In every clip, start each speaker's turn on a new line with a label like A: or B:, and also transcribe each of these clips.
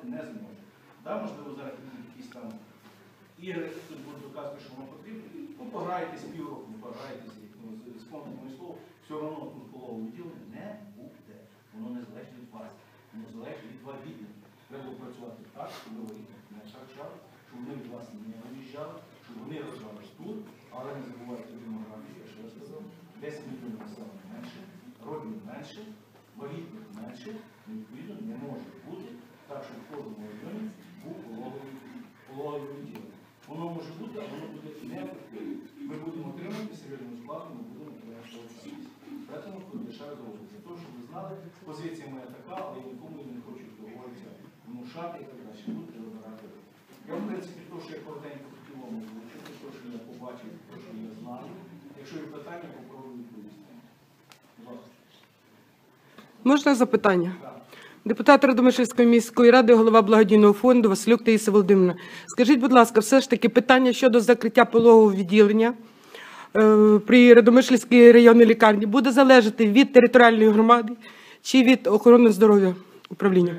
A: докласти не зможе. Да, можливо, зараз якісь там ігри, тут будуть доказувати, що воно потрібно. Ну, пограйтесь півроку, пограйтесь, як, ну, сповніть моє слово, все одно полового відділення не буде. Воно не залежить від вас, воно залежить від вагітних. Треба працювати так, щоб ви не втрачали, щоб вони від вас не виїжджали, щоб вони розвивались тут, але не забувайте демографію, я ще раз сказав, 10 мільйонів населення менше, родів менше, вагітних менше, відповідно не може бути так, щоб в кожному районі був пологовий відділення. Воно може бути, а воно буде неефективно. Ми будемо отримати серйозну складу, ми будемо отримати всіх. Тому лише зробити. Для того, щоб ви знали, позиція моя така, але я нікому не хочу договоритися внушати і так далі. Тут треба вибирати. Я, в принципі, то, що я коротенько хотів вам озвучити, то, що я побачив, то, що я знаю. Якщо є питання, попробую відповісти. Будь ласка.
B: Можна запитання?
A: Так.
B: Депутат Радомишльської міської ради, голова благодійного фонду Василюк Таїса Володимирівна. Скажіть, будь ласка, все ж таки питання щодо закриття пологового відділення е, при Радомишльській районній лікарні буде залежати від територіальної громади чи від охорони здоров'я управління?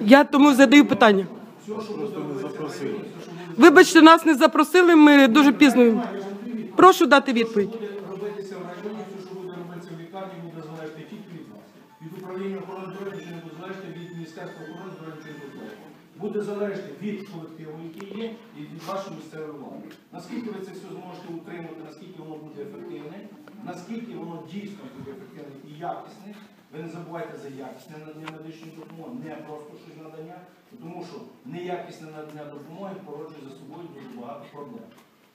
A: Я
B: тому задаю питання. Вибачте, нас не запросили, ми дуже пізно. Прошу дати відповідь.
A: Буде залежати від колективу, який є, і від вашої місцевої влади. Наскільки ви це все зможете утримати, наскільки воно буде ефективне, наскільки воно дійсно буде ефективне і якісне. Ви не забувайте за якісне надання медичної допомоги, не просто щось надання, тому що неякісне надання допомоги породжує за собою дуже багато проблем.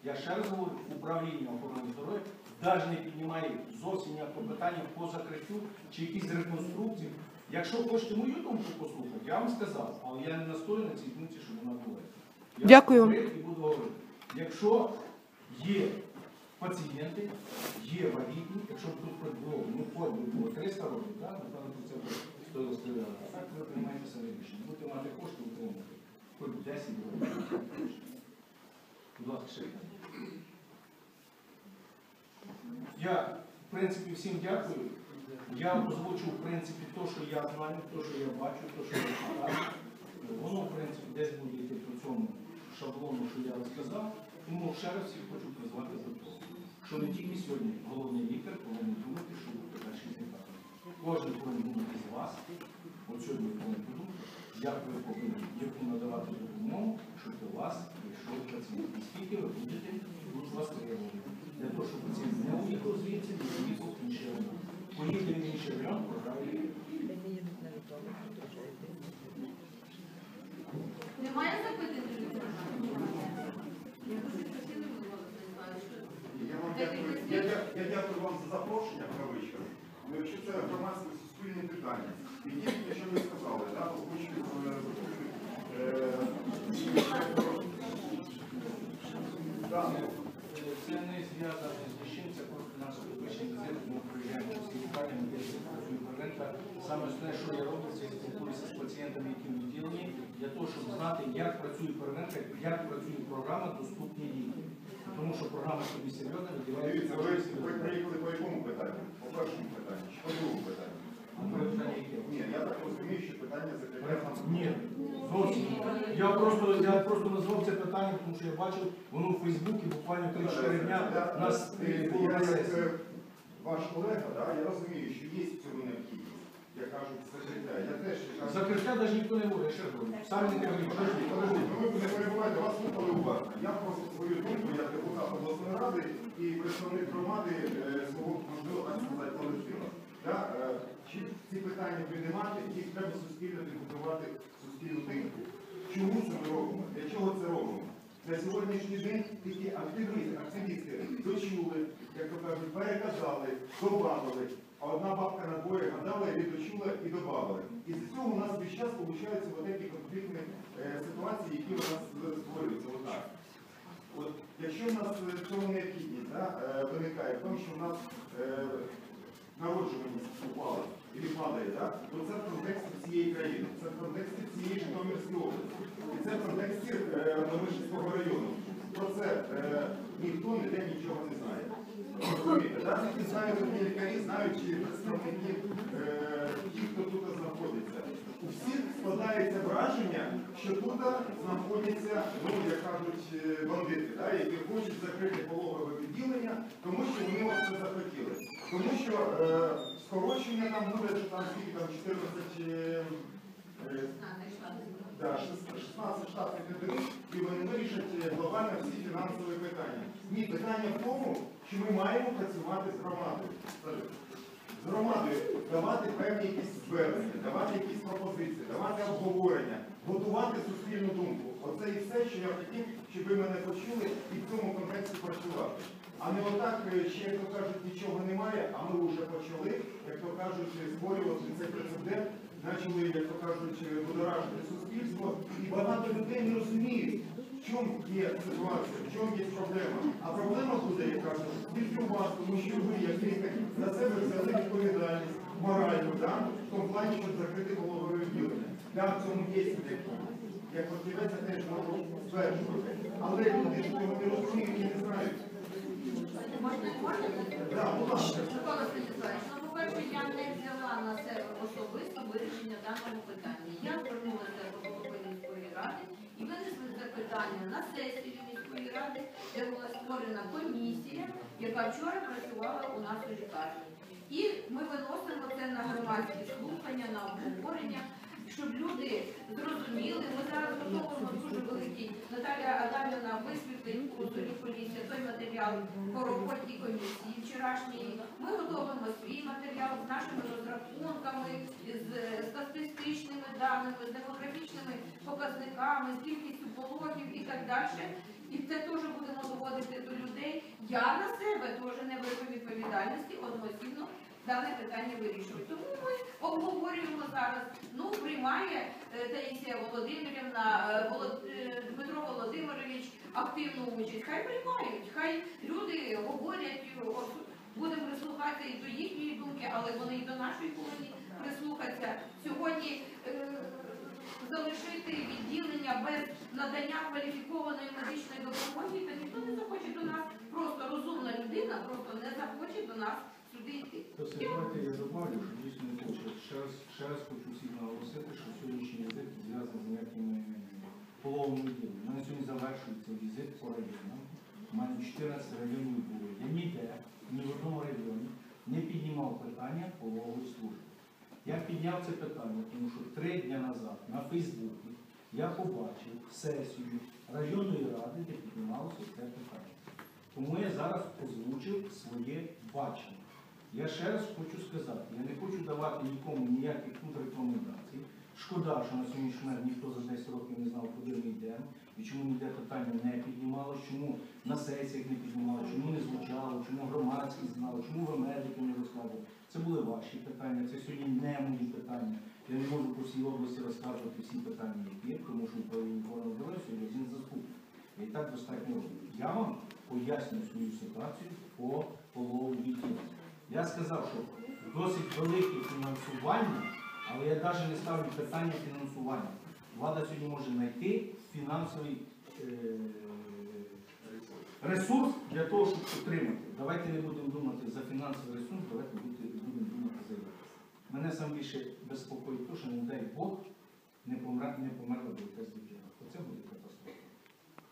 A: Я ще раз говорю, управління охорони здоров'я навіть не піднімає зовсім ніякого питання по закриттю чи якісь реконструкції. Якщо хочете мою думку послухати, я вам сказав, але я не настою на цій думці, щоб вона була. Я
B: Дякую.
A: І буду говорити. Якщо є пацієнти, є вагітні, якщо б тут хоч було, ну хоч було 300 років, так, напевно, про це б стоїло. А так ви приймаєте себе рішення. Будете мати кошти, утримувати. Хоч 10 років. Будь ласка, ще. Я, в принципі, всім дякую. Я озвучу, в принципі, те, що я знаю, те, що я бачу, те, що я читаю. Воно, в принципі, десь буде йти по цьому шаблону, що я розказав. Тому ще раз всіх хочу призвати до того, що не тільки сьогодні головний лікар повинен думати, що буде далі лікарні. Кожен повинен думати з вас. От сьогодні ви повинні подумати, як ви повинні яку надавати допомогу, щоб до вас прийшов пацієнт. І скільки ви будете тут вас тримувати. Для того, щоб пацієнт не уїхав звідси, не уїхав інший. Поїхали інший.
C: Немає запитань до? Я
D: дякую. Вам за запрошення кавичках. Ну, якщо це громадське суспільне питання, і дійсно, що ви сказали, хочу е, е, ну,
A: Це не зв'язано з нічим, це просто наша підвищення візит, ми приїжджаємо лікарні, ми десь. Саме основне, що я роблю, це я спілкуюся з пацієнтами, які в відділенні, для того, щоб знати, як працює первинка, як працює програма «Доступні ліки». Тому що програма собі серйозна, виділяється
D: дивіться, ви, приїхали по якому питанню? По першому питанню чи по другому питанню? Ні, я так розумію, що питання закриття.
A: Ні, зовсім. Я просто, я просто назвав це питання, тому що я бачив, воно в Фейсбуці буквально 3-4 дня у нас було на сесії.
D: Ваш колега, да, я розумію, що є в цьому необхідність. Я кажу, закриття. Я теж кажу,
A: Закриття навіть ніхто не я ще раз говорю. Самі не говорять.
D: Подожди, подожди, ну ви не перебувайте, вас слухали уважно. Я просто свою думку, як депутат обласної ради і представник громади е, свого, можливо, так сказати, колективу. Да? е, Чи ці питання піднімати, їх треба суспільно підготувати суспільну думку. Чому це ми робимо? Для чого це робимо? На сьогоднішній день тільки активісти, активісти дочули, як то кажуть, переказали, добавили. А одна бабка на двоє гадала, віддочула і добавили. І з цього у нас весь час вот такі конфліктні е, ситуації, які у нас е, створюються. Отак. От, якщо в нас е, цього необхідність да, е, виникає в тому, що в нас е, народжуваність упала і падає, да, то це в контексті всієї країни, це в контексті всієї Житомирської області, і це в контексті е, Новишинського району. Про це е, ніхто ніде нічого не знає. Розумієте, знають лікарі, знають представники е, ті, хто тут знаходиться. У всіх складається враження, що тут знаходяться, ну як кажуть, е, бандити, да, які хочуть закрити пологове відділення, тому що вони це захотіли. Тому що е, скорочення там буде що там скільки там 14 е, е, Да, 16 штатних одиниць, і вони вирішать е, глобально всі фінансові питання. Ні, питання в тому, що ми маємо працювати з громадою. З громадою давати певні якісь звернення, давати якісь пропозиції, давати обговорення, готувати суспільну думку. Оце і все, що я хотів, щоб ви мене почули і в цьому контексті працювати. А не отак, е, ще, як то кажуть, нічого немає, а ми вже почали, як то кажуть, створювати цей прецедент, почали, як то кажуть, будоражити суспільство, і багато людей не розуміють, в чому є ситуація, в чому є проблема. А проблема буде, я кажу, тільки у вас, тому що ви, як лікар, на себе взяли відповідальність моральну, да? в тому плані, щоб закрити голови відділення. Да, в цьому є необхідність. Як фахівець, я теж можу стверджувати. Але люди ж не розуміють і не знають. Да,
C: ну, по-перше, я не взяла на себе особисто вирішення даного питання. Я звернулася до голови міської ради винесли це питання на сесію міської ради, де була створена комісія, яка вчора працювала у нас у лікарні. І ми виносимо це на громадські слухання, на обговорення, щоб люди зрозуміли. Ми зараз готуємо дуже великий Наталя Адамівна висвітлить у Зорі Полісся той матеріал по роботі комісії вчорашньої. Ми готуємо свій матеріал з нашими розрахунками, з статистичними даними, з демографічними показниками, з кількістю пологів і так далі. І це теж будемо доводити до людей. Я на себе теж не беру відповідальності одноосібно дане питання вирішую. Тому ми обговорюємо зараз. Ну, приймає е, Таїсія Володимирівна, е, е, Дмитро Володимирович активну участь. Хай приймають, хай люди говорять, будемо прислухатися і до їхньої думки, але вони і до нашої повинні прислухатися. Сьогодні е, залишити відділення без надання кваліфікованої медичної допомоги, то ніхто не захоче до нас, просто розумна людина просто не захоче до нас сюди йти.
A: Тобто, давайте я добавлю, що дійсно не хочу. Ще раз, ще раз хочу всіх наголосити, що сьогоднішній візит зв'язаний з ніякими половими відділами. У мене сьогодні завершується візит по районам. У мене 14 районів було. Я ніде, ні в одному районі не піднімав питання пологової служби. Я підняв це питання, тому що три дні назад на Фейсбуці я побачив сесію районної ради, де піднімалося це питання. Тому я зараз озвучив своє бачення. Я ще раз хочу сказати, я не хочу давати нікому ніяких тут рекомендацій. Шкода, що на сьогоднішній момент ніхто за 10 років не знав, куди ми йдемо, і чому ніде питання не піднімалося, чому на сесіях не піднімалося, чому не звучало, чому громадськість знала, чому ви медики не розказували. Це були ваші питання, це сьогодні не мої питання. Я не можу по всій області розказувати всі питання, які є, тому що управління здоров'я сьогодні один заступник. І так достатньо робити. Я вам пояснюю свою ситуацію по пологовій відділенні. Я сказав, що досить велике фінансування, але я навіть не ставлю питання фінансування. Влада сьогодні може знайти фінансовий е, ресурс для того, щоб підтримати. Давайте не будемо думати за фінансовий ресурс, давайте будемо думати за якість. Мене сам більше безпокоїть те, що не дай Бог не померла, би якась дитина. Оце буде катастрофа.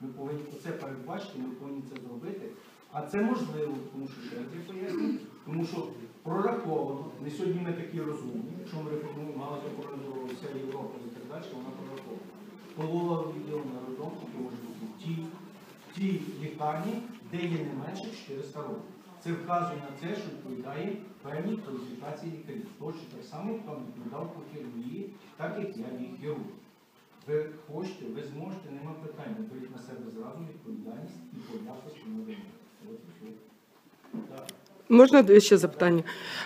A: Ми повинні це передбачити, ми повинні це зробити. А це можливо, тому що ще раз я поясню, тому що прораховано, не сьогодні ми такі розумні, якщо ми реформуємо галузь охорони здоров'я, вся Європа далі, вона прорахована. Полова відділена родом, може бути в тій, лікарні, де є не менше 400 років. Це вказує на це, що відповідає певній кваліфікації лікарів. Точно так само, там відповідав по хірургії, так як я є хірург. Ви хочете, ви зможете, нема питань. Беріть на себе зразу відповідальність і по якості надання.
B: Можна ще запитання?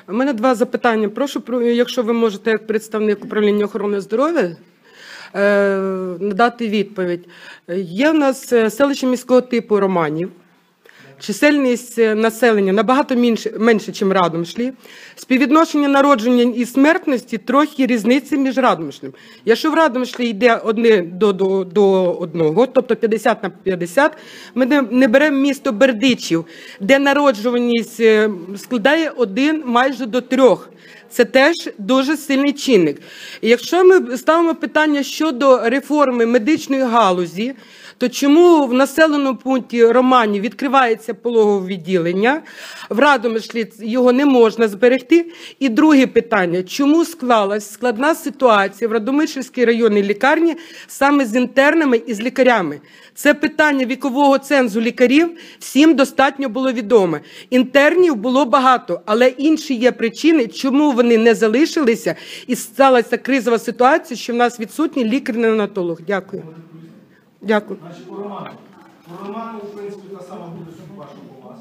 B: У мене два запитання. Прошу, про- якщо ви можете, як представник управління охорони здоров'я, надати відповідь. Є в нас е, селище міського типу Романів. Чисельність е, населення набагато менше, ніж Радомишлі. Співвідношення народження і смертності трохи різниці між Радомишлем. Якщо в Радомишлі йде одне до, до, до одного, тобто 50 на 50, ми не, не беремо місто Бердичів, де народжуваність е, складає один майже до трьох. Це теж дуже сильний чинник. Якщо ми ставимо питання щодо реформи медичної галузі, то чому в населеному пункті Романі відкривається пологове відділення, в Радомишлі його не можна зберегти? І друге питання: чому склалась складна ситуація в Радомишльській районній лікарні саме з інтернами і з лікарями? Це питання вікового цензу лікарів всім достатньо було відоме. Інтернів було багато, але інші є причини, чому вони не залишилися, і сталася кризова ситуація, що в нас відсутній лікар-неонатолог. Дякую. Дякую.
A: Значить, по Роману. По Роману, в принципі, та сама буде судьба, що по вас.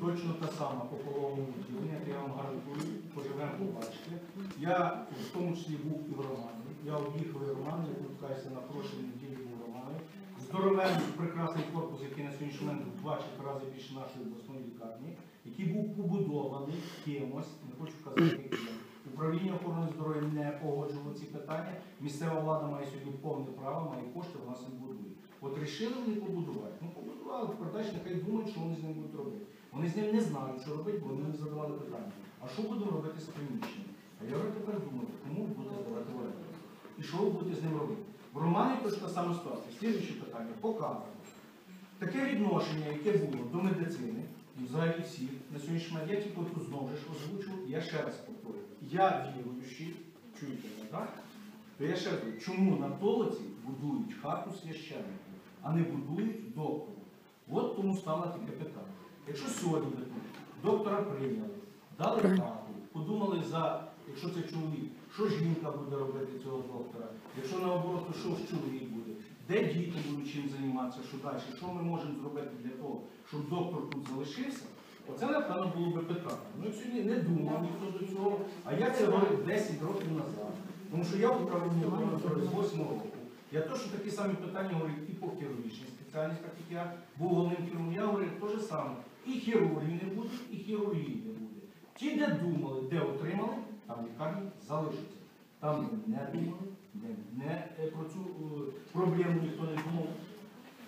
A: Точно та сама по половому відділенні, як я вам гарантую, поживемо побачите. Я в тому числі був і в Романі. Я об'їхав і Роман, я спускаюся на прошлій неділі в Романі. Здоровенний, прекрасний корпус, який на сьогоднішній момент в два чи три рази більше нашої обласної лікарні, який був побудований кимось, не хочу казати. Управління охорони здоров'я не погоджувало ці питання. Місцева влада має сьогодні повне право, має кошти, вона собі будує. От рішили вони побудувати. Ну побудували, далі нехай думають, що вони з ним будуть робити. Вони з ним не знають, що робити, бо вони не задавали питання. А що будемо робити з приміщенням? А я вже тепер думаю, кому ви будете здавати в оренду? І що ви будете з ним робити? В Романі точно та сама ситуація. Слідуюче питання показує. Таке відношення, яке було до медицини, і взагалі всіх, на сьогоднішній момент, я тільки знову ж озвучу, я ще раз повторюю. Я віруючий, чуєте так? То я ще говорю, чому на толоці будують хату священнику, а не будують доктору? От тому стало таке питання. Якщо сьогодні доктора прийняли, дали хату, подумали за, якщо це чоловік, що жінка буде робити цього доктора, якщо наоборот, то що ж чоловік буде, де діти будуть чим займатися, що далі, що ми можемо зробити для того, щоб доктор тут залишився, оце, напевно, було би питання. Ну, сьогодні не думав ніхто до цього, а я це говорив 10 років назад. Тому що я в управлінні охорони здоров'я з 8 року. Я точно такі самі питання говорив і по хірургічній спеціальності, так як я був головним хірургом, я говорив те ж саме. І хірургії не буде, і хірургії не буде. Ті, де думали, де отримали, там лікарні залишаться. Там не думали, де не е, про цю е, проблему ніхто не думав.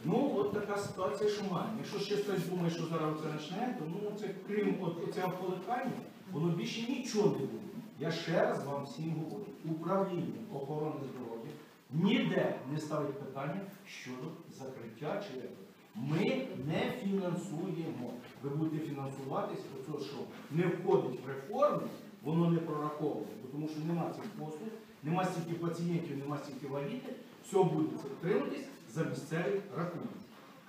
A: Ну, от така ситуація, що маємо. Якщо ще хтось думає, що зараз це почне, то ну це крім цього поликання, воно більше нічого не буде. Я ще раз вам всім говорю, управління охорони здоров'я ніде не ставить питання щодо закриття чи репу. Ми не фінансуємо. Ви будете фінансуватись, оце, що не входить в реформу, воно не прораховує, бо тому що нема цих послуг, нема стільки пацієнтів, нема стільки валіти, все буде утримуватись за місцевий рахунок.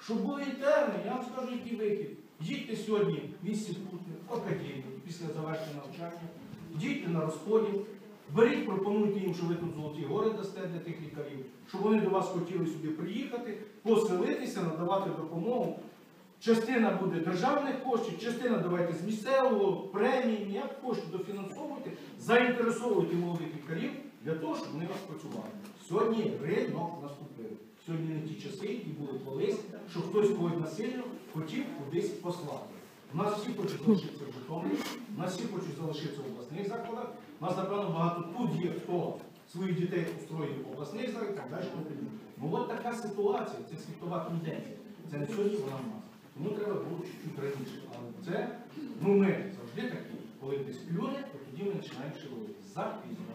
A: Щоб були інтерни, я вам скажу, який вихід. Їдьте сьогодні в інститути, в академію після завершення навчання, їдьте на розподіл, беріть, пропонуйте їм, що ви тут золоті гори дасте для тих лікарів, щоб вони до вас хотіли сюди приїхати, поселитися, надавати допомогу. Частина буде державних коштів, частина давайте з місцевого, премії, як кошти дофінансовуйте, заінтересовуйте молодих лікарів для того, щоб вони розпрацювали. Сьогодні ринок наступив. Сьогодні не ті часи, які були колись, що хтось когось насильно хотів кудись послати. У нас всі хочуть залишитися в Житомирі, у нас всі хочуть залишитися в обласних закладах. У нас, напевно, багато тут є, хто своїх дітей устроїв в обласних закладах, так далі. Ну от така ситуація, це світова тенденція. Це не сьогодні вона в нас. Тому треба було чуть-чуть раніше. Але це, ну ми завжди такі, коли десь плюне, то тоді ми починаємо шилити. Запізно.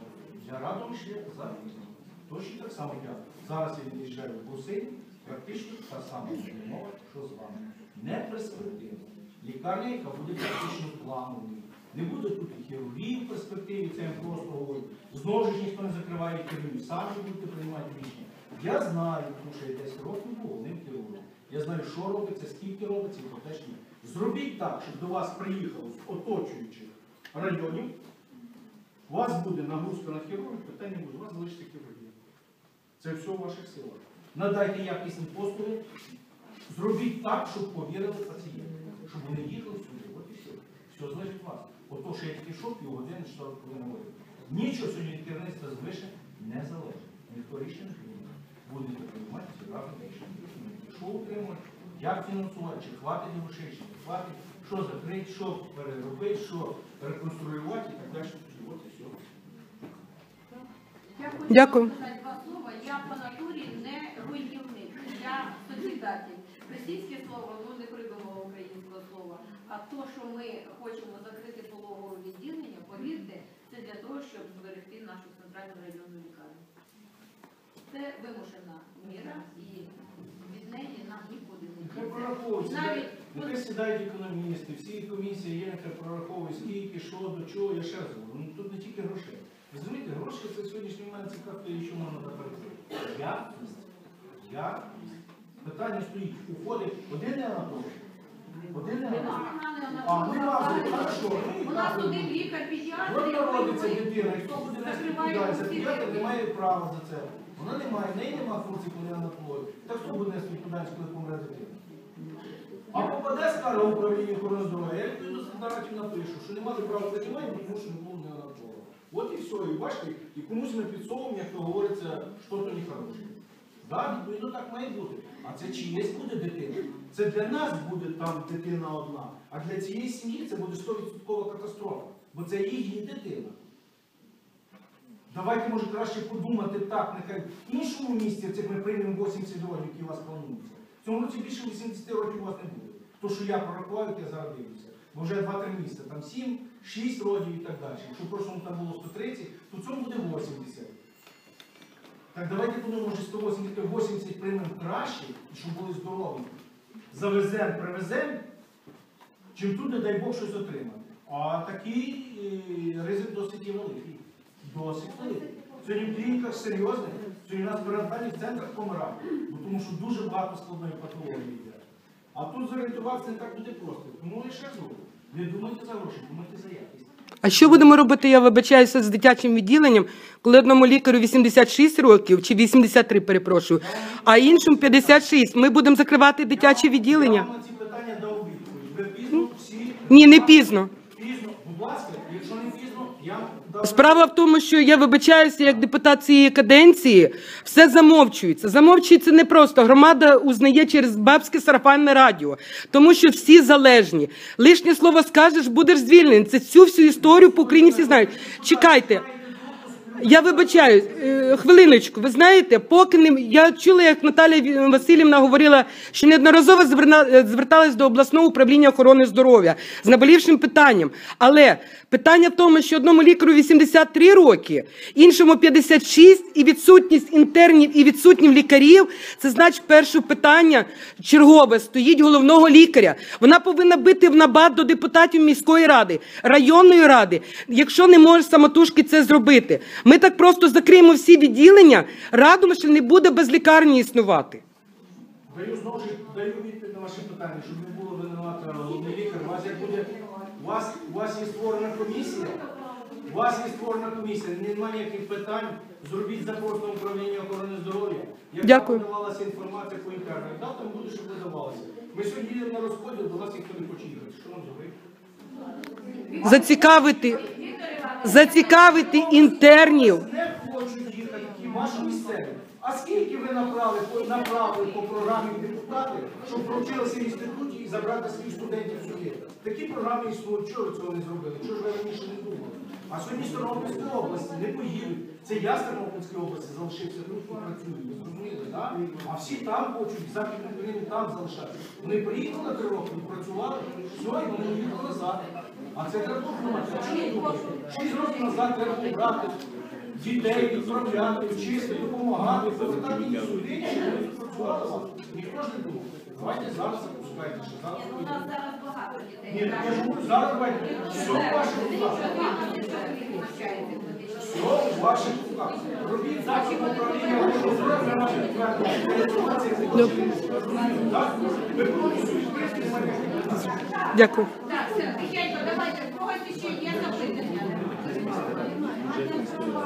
A: Я радом ще запізно. Точно так само я. Зараз я від'їжджаю в Брусиль, практично та сама мова, що з вами. Не перспективна. Лікарня, яка буде практично плановою. Не буде тут хірургії в перспективі, це я просто говорю. Знову ж ніхто не закриває хірургію, самі будете приймати рішення. Я знаю, тому що я 10 років був головним хірургом. Я знаю, що робиться, скільки робиться і про те, що ні. Зробіть так, щоб до вас приїхало з оточуючих районів. У вас буде нагрузка на хірургів, питання буде, у вас залишиться хірургія. Це все в ваших силах. Надайте якісні послуги, зробіть так, щоб повірили пацієнти, щоб вони їхали сюди. От і все. Все залежить від вас. Ото, що я тільки йшов півгодини, що хвилин говорив. Нічого сьогодні від керівництва звише не залежить. Ніхто рішення не приймає. Будете приймати разом рішення. Що утримувати? як фінансувати, чи хватить грошей, чи не хватить, що закрити, що переробити, що реконструювати і так далі. От і все.
C: Я хочу
B: Дякую.
C: сказати два слова. Я по натурі не руйнівник, я созидатель. Російське слово, ну не придумала українського слова. А то, що ми хочемо закрити пологове відділення, повірте, це для того, щоб зберегти нашу центральну районну лікарню. Це вимушена міра і від неї нам нікуди не діти. Навіть
A: нехай сідають економісти, всі комісії є, прораховують, скільки, що, до чого, я ще раз говорю, ну тут не тільки грошей. Розумієте, гроші це сьогоднішній момент це що можна допередити. Якість, якість. Питання стоїть, уходить один неонатолог, один неонатолог. А, нема вже, хорошо.
C: У нас один лікар
A: От народиться дитина, і хто буде нести відповідальність, педіатр не має права за це. Вона не має, в неї немає функції, коли вона наплодить. Так хто буде нести відповідальність, коли помре дитина? А попаде скара в управління охорони здоров'я, я відповідно нарадів напишу, що не мали права приймати, тому що не було неонатолога. От і все, і бачите, і комусь ми підсовуємо, як то говориться, що то нехороше. Так, відповідно так має бути. А це чиєсь буде дитина. Це для нас буде там дитина одна, а для цієї сім'ї це буде 100% катастрофа, бо це їхня дитина. Давайте, може, краще подумати так, нехай в іншому місці цих ми приймемо 80 років, які у вас плануються. В цьому році більше 80 років у вас не буде. То, що я прорахував, я зараз дивлюся. Бо вже 2-3 місяці, там 7, 6 років і так далі. Якщо в прошлому там було 130, то в цьому буде 80. Так давайте подумаємо, може 180 80 приймемо краще, і щоб були здорові. Завеземо, привеземо, чим тут, не дай Бог, щось отримати. А такий е, ризик досить є великий. Досить великий. Сьогодні в клініках серйозних, сьогодні у нас в центрах помирають, тому що дуже багато складної патології йде. А тут зорієнтуватися не так буде просто. Тому ще знову. Не думайте за гроші, думайте за якість.
B: А що будемо робити, я вибачаюся, з дитячим відділенням, коли одному лікарю 86 років, чи 83, перепрошую, а іншому 56. Ми будемо закривати дитяче
A: Я
B: відділення?
A: вам на ці питання дав відповідь. Ви пізно всі.
B: Ні, не пізно.
A: Пізно. Будь ласка, якщо не пізно, я.
B: Справа в тому, що я вибачаюся як депутат цієї каденції, все замовчується. Замовчується не просто. Громада узнає через бабське сарафанне радіо, тому що всі залежні. Лишнє слово скажеш, будеш звільнений. Це цю всю історію по Україні всі знають. Чекайте. Я вибачаюсь, е, хвилиночку. Ви знаєте, поки не я чула, як Наталія Васильівна говорила, що неодноразово е, зверталась до обласного управління охорони здоров'я з наболівшим питанням. Але питання в тому, що одному лікарю 83 роки, іншому 56, і відсутність інтернів і відсутніх лікарів. Це значить, перше питання чергове стоїть головного лікаря. Вона повинна бити в набат до депутатів міської ради, районної ради, якщо не може самотужки це зробити. Ми так просто закриємо всі відділення, Радомишль не буде без лікарні існувати.
A: Даю знову ж даю відповідь на ваше питання, щоб не було винувати головний лікар. У вас як буде у вас у вас є створена комісія. У вас є створена комісія, немає ніяких питань. Зробіть запрос на управління охорони здоров'я. Яка подавалася інформація по інтернету, да, там буде, щоб видавалося. Ми сьогодні їдемо на розподіл, до нас ніхто не хоче їхати. Що нам зробити?
B: Зацікавити, зацікавити інтернів.
A: Не хочуть їхати ті ваші місцеві. А скільки ви направили, направили по програмі депутати, щоб провчилися в інституті і забрати своїх студентів сюди? Такі програми існують. Чого цього не зробили? Чого ж ви раніше не думали? А сьогодні з області не поїдуть. Це я з Тернопільської області залишився тут і працюю. Зрозуміли, так? А всі там хочуть, в Західній Україні там залишати. Вони приїхали три роки, працювали, все, і вони їхали назад. А це треба думати. Шість років назад треба брати дітей, відправляти, вчити, допомагати, їх сюди, щоб вони. Ніхто ж не думав. Давайте зараз запускайте, що зараз
C: У нас зараз багато дітей.
A: Ні, я ж говорю, зараз давайте. Все в ваших руках. Все в ваших руках. Робіть захід управління наші підтвердження. Інформація Так? Ви.
B: Дякую.
C: Так, все, тихенько, давайте, в когось ще є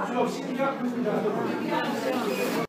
C: запитання.
A: Все, всім дякую.